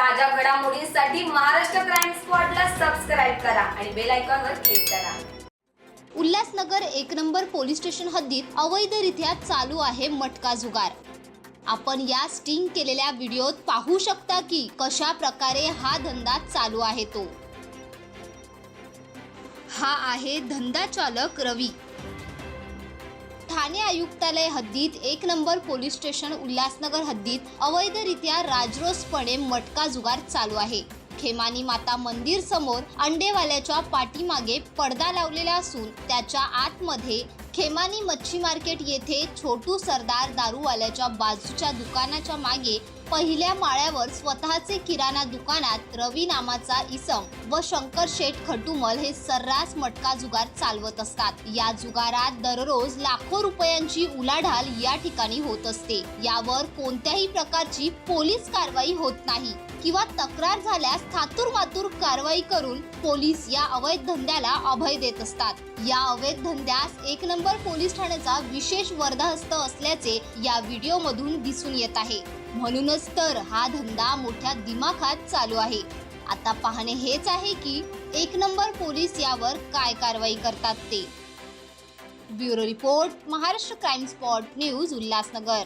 ताज्या घडामोडींसाठी Maharashtra crime स्पॉटला subscribe करा आणि बेल आयकॉनवर क्लिक करा. उल्हासनगर एक नंबर पोलीस स्टेशन हद्दीत अवैधरित्या चालू आहे मटका जुगार. आपण या स्टिंग केलेल्या व्हिडिओत पाहू शकता की कशा प्रकारे हा धंदा चालू आहे तो. हा आहे धंदा चालक रवी. ठाणे आयुक्तालय हद्दीत एक नंबर पोलीस स्टेशन उल्हासनगर हद्दीत अवैधरित्या राजरोसपणे मटका जुगार चालू आहे. खेमानी माता मंदिर समोर अंडेवाल्याच्या पाठीमागे पडदा लावलेला असून त्याच्या आतमध्ये खेमानी मच्छी मार्केट येथे छोटू सरदार दारूवाल्याच्या बाजूच्या दुकानाच्या मागे पहिल्या माळ्यावर स्वतःचे किराणा दुकानात रवी नामाचा इसम व शंकर शेठ खटुमल हे सर्रास मटका जुगार चालवत असतात. या जुगारात दररोज लाखो रुपयांची उलाढाल या ठिकाणी होत असते. यावर कोणत्याही प्रकारची पोलीस कारवाई होत नाही. किंवा तक्रार झाल्यास थातूर मातूर कारवाई करून पोलीस या अवैध धंद्याला अभय देत असतात. या अवैध धंद्यास एक नंबर पोलीस ठाण्याचा विशेष वर्धाहस्त असल्याचे या व्हिडिओ मधून दिसून येत आहे. म्हणूनच तर हा धंदा मोठ्या दिमाखात चालू आहे. आता पाहणे हेच आहे की एक नंबर पोलीस यावर काय कारवाई करतात ते. Bureau report Maharashtra crime spot news Ulhasnagar.